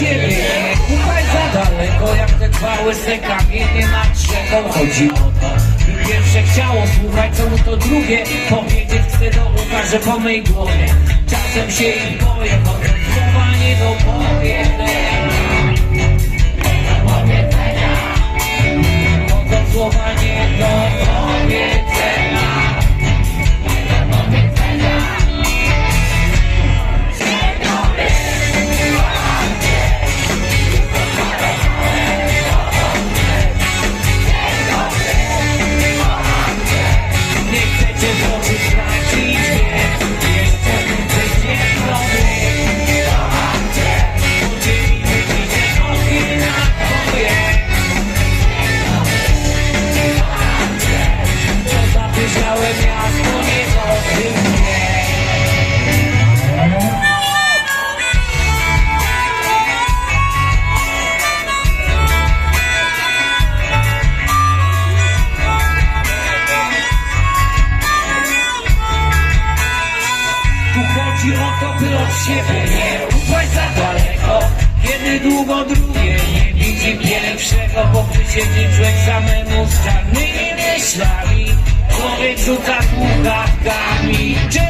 siebie. Kupaj za daleko jak te dwa łyse kamienie nad rzeką Chodzi o to, by pierwsze chciało słuchać, co mu to drugie Powiedzieć. Chce do że po mej głowie. Czasem się ich boję, potem słowa nie dopowie Chodzi o to, by od siebie. Nie ruszać za daleko Kiedy długo drugie nie widzi pierwszego Bo przysiedzi człowiek samemu z czarnymi myślami Człowiek szuka długami Czy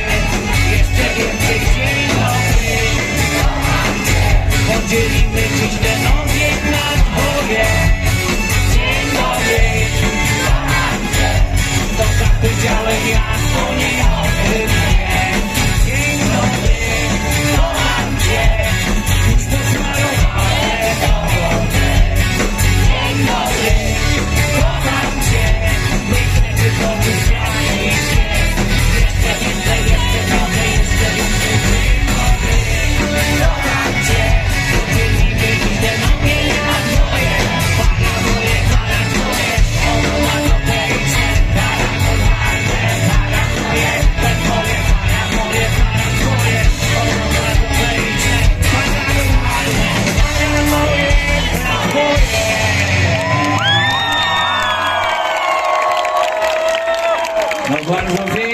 Juan José